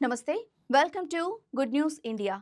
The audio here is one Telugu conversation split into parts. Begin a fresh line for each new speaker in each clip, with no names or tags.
నమస్తే welcome to Good News India.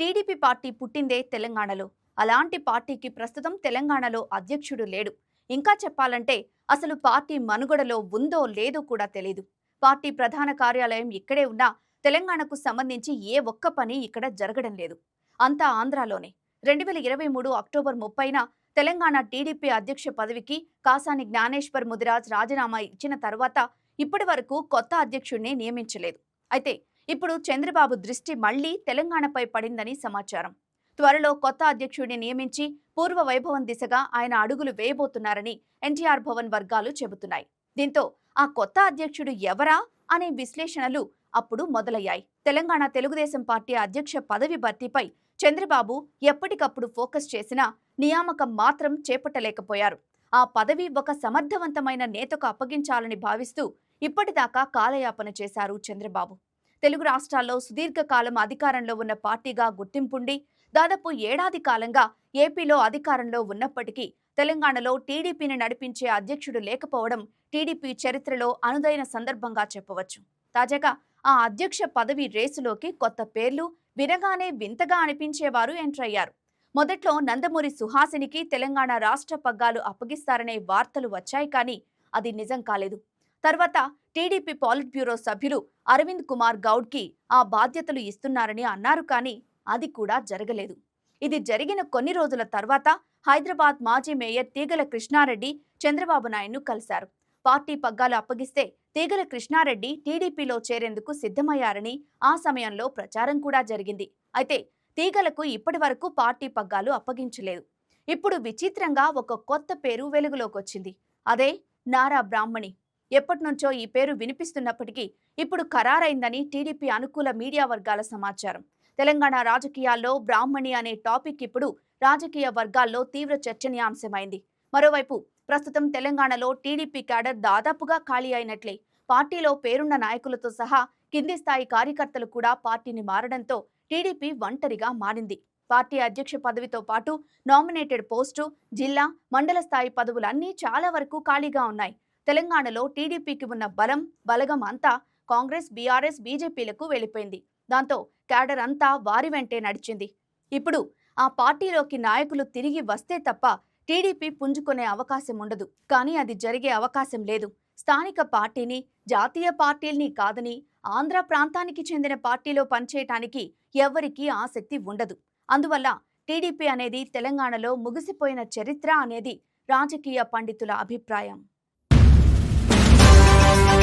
TDP party పుట్టిందే తెలంగాణలో. అలాంటి పార్టీకి ప్రస్తుతం తెలంగాణలో అధ్యక్షుడు లేడు. ఇంకా చెప్పాలంటే అసలు పార్టీ మనుగడలో ఉందో లేదో కూడా తెలియదు పార్టీ ప్రధాన కార్యాలయం ఇక్కడే ఉన్నా తెలంగాణకు సంబంధించి ఏ ఒక్క పని ఇక్కడ జరగడం లేదు. అంతా ఆంధ్రాలోనే. రెండు వేల ఇరవై మూడు అక్టోబర్ ముప్పైన తెలంగాణ టీడీపీ అధ్యక్ష పదవికి కాసాని జ్ఞానేశ్వర్ ముదిరాజ్ రాజీనామా ఇచ్చిన తర్వాత ఇప్పటి వరకు కొత్త అధ్యక్షుడిని నియమించలేదు. అయితే ఇప్పుడు చంద్రబాబు దృష్టి మళ్ళీ తెలంగాణపై పడిందని సమాచారం. త్వరలో కొత్త అధ్యక్షుడిని నియమించి పూర్వ వైభవం దిశగా ఆయన అడుగులు వేయబోతున్నారని ఎన్టీఆర్ భవన్ వర్గాలు చెబుతున్నాయి. దీంతో ఆ కొత్త అధ్యక్షుడు ఎవరా అనే విశ్లేషణలు అప్పుడు మొదలయ్యాయి. తెలంగాణ తెలుగుదేశం పార్టీ అధ్యక్ష పదవి భర్తీపై చంద్రబాబు ఎప్పటికప్పుడు ఫోకస్ చేసినా నియామకం మాత్రం చేపట్టలేకపోయారు. ఆ పదవి ఒక సమర్థవంతమైన నేతకు అప్పగించాలని భావిస్తూ ఇప్పటిదాకా కాలయాపన చేశారు చంద్రబాబు. తెలుగు రాష్ట్రాల్లో సుదీర్ఘకాలం అధికారంలో ఉన్న పార్టీగా గుర్తింపుండి దాదాపు ఏడాది కాలంగా ఏపీలో అధికారంలో ఉన్నప్పటికీ తెలంగాణలో టీడీపీని నడిపించే అధ్యక్షుడు లేకపోవడం టీడీపీ చరిత్రలో అనుదైన సందర్భంగా చెప్పవచ్చు. తాజాగా ఆ అధ్యక్ష పదవి రేసులోకి కొత్త పేర్లు వినగానే వింతగా అనిపించేవారు ఎంటర్ అయ్యారు మొదట్లో నందమూరి సుహాసినికి తెలంగాణ రాష్ట్ర పగ్గాలు అప్పగిస్తారనే వార్తలు వచ్చాయి కానీ అది నిజం కాలేదు. తర్వాత టీడీపీ పాలిట్ బ్యూరో సభ్యులు అరవింద్ కుమార్ గౌడ్కి ఆ బాధ్యతలు ఇస్తున్నారని అన్నారు కానీ అది కూడా జరగలేదు. ఇది జరిగిన కొన్ని రోజుల తర్వాత హైదరాబాద్ మాజీ మేయర్ తీగల కృష్ణారెడ్డి చంద్రబాబు నాయుడును కలిశారు. పార్టీ పగ్గాలు అప్పగిస్తే తీగల కృష్ణారెడ్డి టీడీపీలో చేరేందుకు సిద్ధమయ్యారని ఆ సమయంలో ప్రచారం కూడా జరిగింది. అయితే తీగలకు ఇప్పటి వరకు పార్టీ పగ్గాలు అప్పగించలేదు. ఇప్పుడు విచిత్రంగా ఒక కొత్త పేరు వెలుగులోకి వచ్చింది అదే నారా బ్రాహ్మణి. ఎప్పటి నుంచో ఈ పేరు వినిపిస్తున్నప్పటికీ ఇప్పుడు ఖరారైందని టీడీపీ అనుకూల మీడియా వర్గాల సమాచారం. తెలంగాణ రాజకీయాల్లో బ్రాహ్మణి అనే టాపిక్ ఇప్పుడు రాజకీయ వర్గాల్లో తీవ్ర చర్చనీయాంశమైంది. మరోవైపు ప్రస్తుతం తెలంగాణలో టీడీపీ క్యాడర్ దాదాపుగా ఖాళీ అయినట్లే. పార్టీలో పేరున్న నాయకులతో సహా కింది స్థాయి కార్యకర్తలు కూడా పార్టీని మారడంతో టీడీపీ ఒంటరిగా మారింది. పార్టీ అధ్యక్ష పదవితో పాటు నామినేటెడ్ పోస్టు జిల్లా మండల స్థాయి పదవులన్నీ చాలా వరకు ఖాళీగా ఉన్నాయి. తెలంగాణలో టీడీపీకి ఉన్న బలం బలగం అంతా కాంగ్రెస్ బీఆర్ఎస్ బీజేపీలకు వెళ్ళిపోయింది. దాంతో క్యాడర్ అంతా వారి వెంటే నడిచింది. ఇప్పుడు ఆ పార్టీలోకి నాయకులు తిరిగి వస్తే తప్ప టీడీపీ పుంజుకునే అవకాశం ఉండదు. కానీ అది జరిగే అవకాశం లేదు. స్థానిక పార్టీని జాతీయ పార్టీల్ని కాదని ఆంధ్ర ప్రాంతానికి చెందిన పార్టీలో పనిచేయటానికి ఎవ్వరికీ ఆసక్తి ఉండదు. అందువల్ల టీడీపీ అనేది తెలంగాణలో ముగిసిపోయిన చరిత్ర అనేది రాజకీయ పండితుల అభిప్రాయం. Thank you.